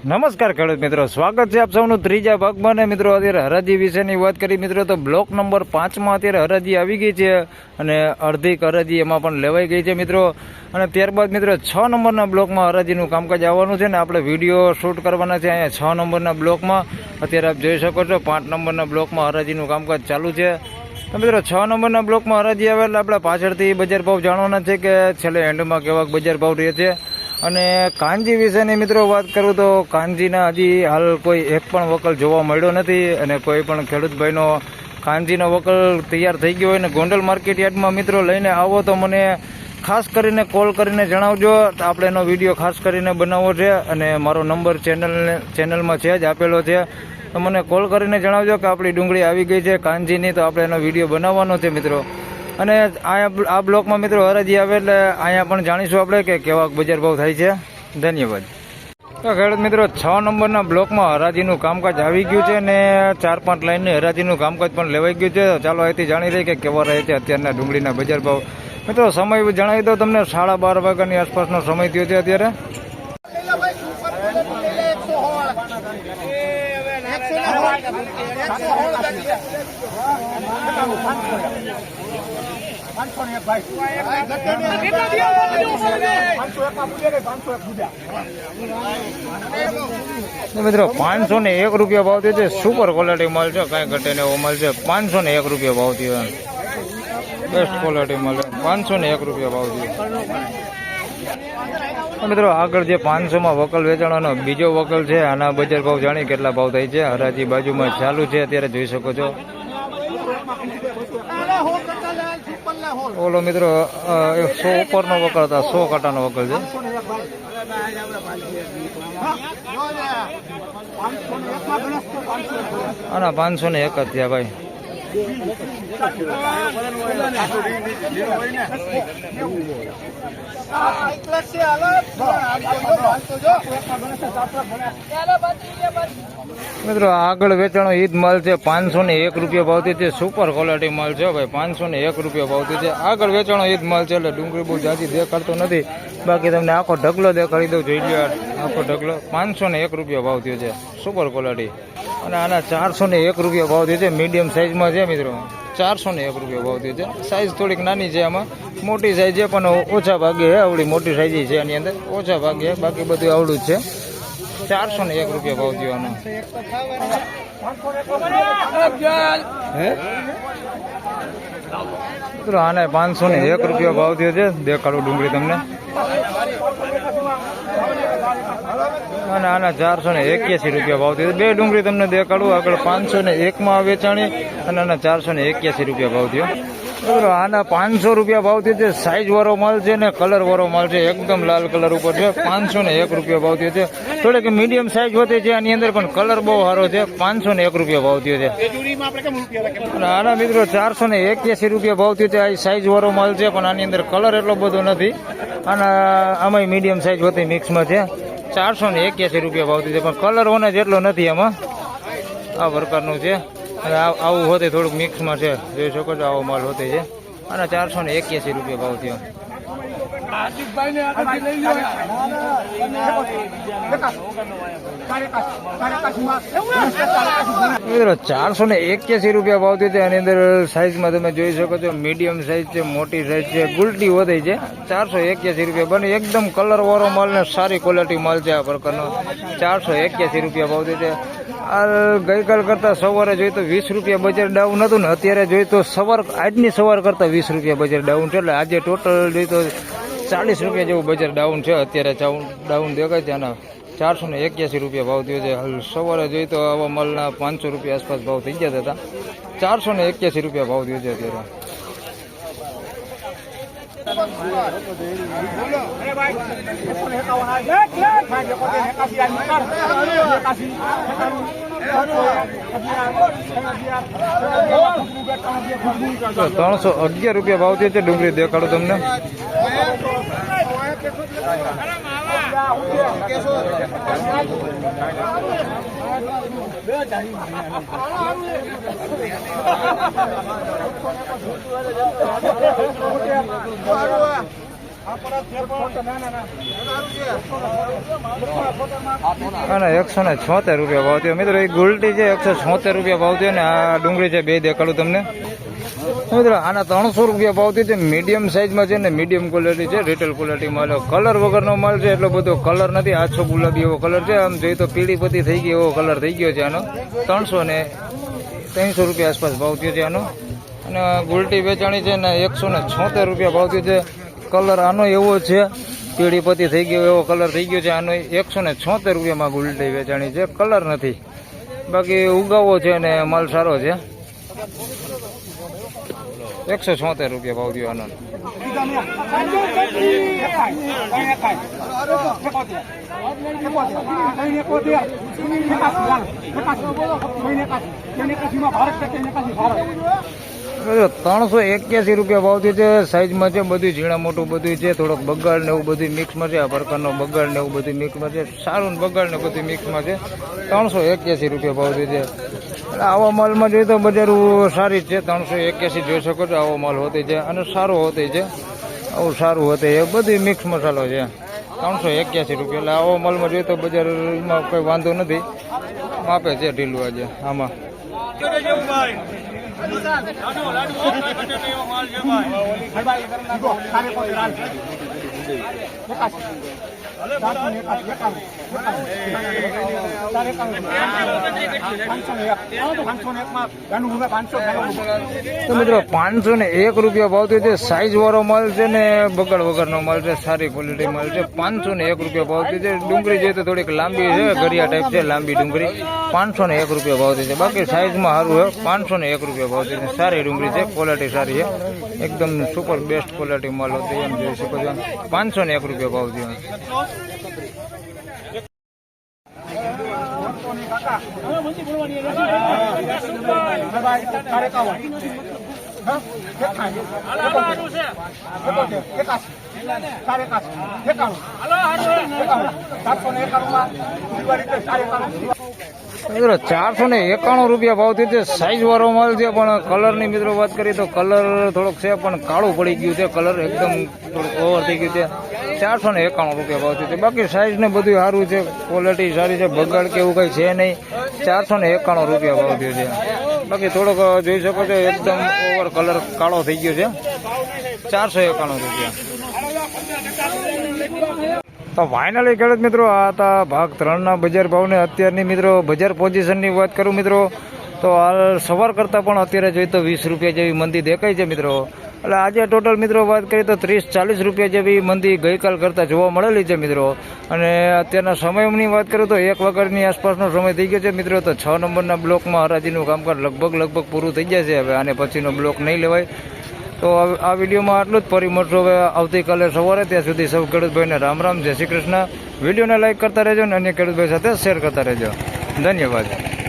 નમસ્કાર ખેડૂત મિત્રો, સ્વાગત છે આપ સૌનું ત્રીજા ભાગમાં. અને મિત્રો, અત્યારે હરાજી વિશેની વાત કરી, મિત્રો, તો બ્લોક નંબર પાંચમાં અત્યારે હરાજી આવી ગઈ છે અને અડધીક હરાજી એમાં પણ લેવાઈ ગઈ છે, મિત્રો. અને ત્યારબાદ, મિત્રો, છ નંબરના બ્લોકમાં હરાજીનું કામકાજ આવવાનું છે ને આપણે વીડિયો શૂટ કરવાના છે અહીંયા છ નંબરના બ્લોકમાં. અત્યારે આપ જોઈ શકો છો, પાંચ નંબરના બ્લોકમાં હરાજીનું કામકાજ ચાલુ છે. તો મિત્રો, છ નંબરના બ્લોકમાં હરાજી આવે એટલે આપણે પાછળથી બજાર ભાવ જાણવાના છે કે છેલ્લે એન્ડમાં કેવા બજાર ભાવ રહે છે. અને કાનજી વિશેની મિત્રો વાત કરું તો કાનજીના હજી હાલ કોઈ એક પણ વકલ જોવા મળ્યો નથી અને કોઈ પણ ખેડૂતભાઈનો કાનજીનો વકલ તૈયાર થઈ ગયો હોય ને ગોંડલ માર્કેટ યાર્ડમાં મિત્રો લઈને આવો તો મને ખાસ કરીને કોલ કરીને જણાવજો. તો આપણે એનો વીડિયો ખાસ કરીને બનાવવો છે અને મારો નંબર ચેનલ ચેનલમાં છે જ આપેલો છે. તો મને કોલ કરીને જણાવજો કે આપણી ડુંગળી આવી ગઈ છે કાનજીની, તો આપણે એનો વીડિયો બનાવવાનો છે મિત્રો. અને અહીંયા આ બ્લોકમાં મિત્રો હરાજી આવે એટલે અહીંયા પણ જાણીશું આપણે કે કેવા બજાર ભાવ થાય છે. ધન્યવાદ. તો ખેડૂત મિત્રો, છ નંબરના બ્લોકમાં હરાજીનું કામકાજ આવી ગયું છે અને ચાર પાંચ લાઈનની હરાજીનું કામકાજ પણ લેવાઈ ગયું છે. ચાલો અહીંથી જાણી લઈએ કે કેવા રહે છે અત્યારના ડુંગળીના બજાર ભાવ. મિત્રો, સમય જણાવી દો તમને, સાડા બાર વાગ્યાની આસપાસનો સમય થયો છે અત્યારે. મિત્રો, પાંચસો ને એક રૂપિયા ભાવ થયો છે. સુપર ક્વોલિટી માલ છે. કાંઈ ઘટે ને એવો માલ પાંચસો ને એક રૂપિયા ભાવ થયો બેસ્ટ ક્વોલિટી માલ છે. પાંચસો ને એક રૂપિયા ભાવ થયો. મિત્રો, આગળ જે પાંચસોમાં વકલ વેચાણોનો બીજો વકલ છે, આના બજાર ભાવ જાણી કેટલા ભાવ થાય છે. હરાજી બાજુમાં ચાલુ છે, અત્યારે જોઈ શકો છો. ઓલો મિત્રો સો ઉપરનો વકલ હતા, સો કાંટાનો વકલ છે. અને પાંચસો ને એક જ થયા ભાઈ. મિત્રો, આગળ વેચાણો ઈદ માલ છે, પાંચસો ને એક રૂપિયા ભાવતી છે સુપર ક્વોલિટી માલ છે, ભાઈ, પાંચસો ને એક રૂપિયા ભાવતી છે. આગળ વેચાણો ઈદ માલ છે, એટલે ડુંગળી બહુ જાજી દેખાડતો નથી. બાકી તમને આખો ઢગલો દેખાડી દઉં, જોઈ લો આખો ઢગલો. પાંચસો ને એક રૂપિયા ભાવ થયો છે સુપર ક્વોલિટી અને આના ચારસો ને એક રૂપિયા ભાવ થયો છે મીડિયમ સાઇઝમાં છે મિત્રો. ચારસો ને એક રૂપિયા ભાવ થયો છે. સાઇઝ થોડીક નાની છે આમાં. મોટી સાઇઝ છે, પણ ઓછા ભાગે છે, આવડી મોટી સાઇઝ છે એની અંદર. ઓછા ભાગે બાકી બધું આવડું જ છે. ચારસો ને એક રૂપિયા ભાવ થયો આનો આને પાંચસો ને એક રૂપિયા ભાવ થયો છે. દેખાડું ડુંગળી તમને. અને આના ચારસો ને એક્યાસી રૂપિયા ભાવ થયો. બે ડુંગળી તમને દેખાડું. આગળ પાંચસો ને એકમાં વેચાણી અને આના ચારસો ને એક્યાસી રૂપિયા ભાવ થયો. આના પાંચસો રૂપિયા ભાવ થયો છે. સાઈઝ વાળો માલ છે ને કલર વાળો માલ છે. એકદમ લાલ કલર ઉપર છે. પાંચસો ને એક રૂપિયા ભાવ થયો છે. થોડીક મીડિયમ સાઈઝ હોતી છે આની અંદર, પણ કલર બહુ સારો છે. પાંચસો ને એક રૂપિયા ભાવ થયો છે. અને આના મિત્રો, ચારસો ને એક્યાસી રૂપિયા ભાવ થયો છે. આ સાઈઝ વાળો માલ છે, પણ આની અંદર કલર એટલો બધો નથી. આના આમાં મીડિયમ સાઈઝ હોતી મિક્સમાં છે. ચારસો ને એક્યાસી રૂપિયા ભાવ થયો છે. પણ કલર ઓને જેટલો નથી એમાં આ પ્રકારનું છે. અને આવું હોતે થોડુંક મિક્સમાં છે. જોઈ શકો છો, આવો માલ હોતે છે. અને ચારસો ને એક્યાસી રૂપિયા ભાવ થયો. મિત્રો, ચારસો ને એક્યાસી રૂપિયા ભાવ થયો છે એની અંદર સાઈઝમાં તમે જોઈ શકો છો. મીડિયમ સાઈઝ છે, મોટી સાઈઝ છે, ગુલટી વધે છે. ચારસો એક્યાસી રૂપિયા બને. એકદમ કલર વાળો માલ ને સારી ક્વોલિટી માલ છે આ પ્રકારનો. ચારસો એક્યાસી રૂપિયા ભાવ થયો છે આ ગઈકાલ કરતા સવારે જોઈ તો વીસ રૂપિયા બજાર ડાઉન હતું ને અત્યારે જોઈ તો સવાર, આજની સવાર કરતા વીસ રૂપિયા બજાર ડાઉન છે. એટલે આજે ટોટલ જોઈ તો ચાલીસ રૂપિયા જેવું બજાર ડાઉન છે. અત્યારે ડાઉન દેખાય છે અને ચારસો ને એક્યાસી રૂપિયા ભાવ થયો છે. હાલ સવારે જોઈએ તો આવા માલના પાંચસો રૂપિયા આસપાસ ભાવ થઈ ગયા હતા. ચારસો ને એક્યાસી રૂપિયા ભાવ થયો છે અત્યારે. ત્રણસો અગિયાર રૂપિયા ભાવ થયો છે ડુંગળી દેખાડો તમને. અને એકસો ને છોતેર રૂપિયા ભાવ થયો. મિત્રો, એ ગુલટી છે, એકસો છોતેર રૂપિયા ભાવ થયો ને આ ડુંગળી છે, બે દેખાડું તમને. મિત્રો, આના ત્રણસો રૂપિયા ભાવ છે મીડિયમ સાઇઝમાં છે ને મીડિયમ ક્વોલિટી છે રિટેલ ક્વોલિટી માલ કલર વગરનો માલ છે, એટલો બધો કલર નથી. આછો ગુલાબી એવો કલર છે. આમ જોઈએ તો પીળી પતી થઈ ગઈ એવો કલર થઈ ગયો છે આનો. ત્રણસો ને ત્રણસો રૂપિયા આસપાસ ભાવ થયો છે આનો. અને ગુલટી વેચાણી છે ને એકસો ને છોતેર રૂપિયા ભાવ થયો છે. કલર આનો એવો છે પીળી પતી થઈ ગયો એવો કલર થઈ ગયો છે. આનો એકસો ને છોતેર રૂપિયામાં ગુલટી વેચાણી છે. કલર નથી. બાકી ઉગાવો છે અને માલ સારો છે. એકસો છોતેર રૂપિયા ભાવ થયો આનો. ત્રણસો એક્યાસી રૂપિયા ભાવ થયો છે સાઈઝમાં છે બધું ઝીણા મોટું બધું છે, થોડોક બગાડ ને એવું બધું મિક્સમાં છે, આ પ્રકારનો બગાડ ને એવું બધું મિક્સમાં છે, સારું બગાડ ને બધું મિક્સમાં છે. ત્રણસો એક્યાસી રૂપિયા ભાવ થયો છે. આવા માલમાં જોઈએ તો બજાર સારી છે, ત્રણસો એક્યાસી જોઈ શકો છો, આવો માલ હોતી છે અને સારો હોતી છે. આવું સારું હોતે છે, બધી મિક્સ મસાલો છે. ત્રણસો એક્યાસી રૂપિયા. એટલે આવો માલમાં જોઈએ તો બજારમાં કોઈ વાંધો નથી. માપે છે ઢીલું આજે, આમાં. તો મિત્રો, પાંચસો ને એક રૂપિયા ભાવ થયો છે. સાઈઝ વાળો માલ ને બગડ વગરનો માલ છે. સારી ક્વોલિટી માલ છે. પાંચસો ને એક રૂપિયા ભાવ થયો છે. ડુંગળી જોઈએ તો થોડીક લાંબી છે, ઘડિયા ટાઈપ છે, લાંબી ડુંગળી. પાંચસો ને એક રૂપિયા ભાવ થયો છે. બાકી સાઈઝમાં સારું છે. પાંચસો ને એક રૂપિયા ભાવ થયો છે. સારી ડુંગળી છે. ક્વોલિટી સારી છે. એકદમ સુપર બેસ્ટ ક્વોલિટી માલ હતી. એમ જોઈ શકો છો. પાંચસો ને એક રૂપિયા ભાવ થયો. મિત્રો, ચારસો ને એકાણું રૂપિયા ભાવ થયો સાઈઝ વાળો માલ છે, પણ કલરની મિત્રો વાત કરીએ તો કલર થોડોક છે, પણ કાળું પડી ગયું છે. કલર એકદમ થોડુંક ઓવર થઈ ગયું છે. ચારસો ને એકાણું રૂપિયા ભાવ થયો બાકી સાઈઝ ને બધું સારું છે ક્વોલિટી સારી છે બગાડ કે એવું કઈ છે નહીં. ચારસો ને એકાણું રૂપિયા ભાવ થયો છે. બાકી થોડોક જોઈ શકો છો, એકદમ ઓવર કલર કાળો થઈ ગયો છે. ચારસો એકાણું રૂપિયા. તો ફાઇનલી ખેડૂત મિત્રો, આ હતા ભાગ ત્રણના બજાર ભાવને અત્યારની મિત્રો, બજાર પોઝિશનની વાત કરું મિત્રો, તો હાલ સવાર કરતાં પણ અત્યારે જોઈએ તો વીસ રૂપિયા જેવી મંદી દેખાય છે મિત્રો. એટલે આજે ટોટલ મિત્રો વાત કરીએ તો ત્રીસ ચાલીસ રૂપિયા જેવી મંદી ગઈકાલ કરતાં જોવા મળેલી છે મિત્રો. અને અત્યારના સમયની વાત કરું તો એક વગરની આસપાસનો સમય થઈ ગયો છે મિત્રો. તો છ નંબરના બ્લોકમાં હરાજીનું કામકાજ લગભગ લગભગ પૂરું થઈ જાય છે હવે. આને પછીનો બ્લોક નહીં લેવાય. તો આ વિડીયોમાં આટલું જ. ફરી મળશું હવે આવતીકાલે સવારે. ત્યાં સુધી સૌ ખેડૂતભાઈને રામ રામ. જય શ્રી કૃષ્ણ. વિડીયોને લાઇક કરતા રહેજો અને અન્ય ખેડૂતભાઈ સાથે શેર કરતા રહેજો. ધન્યવાદ.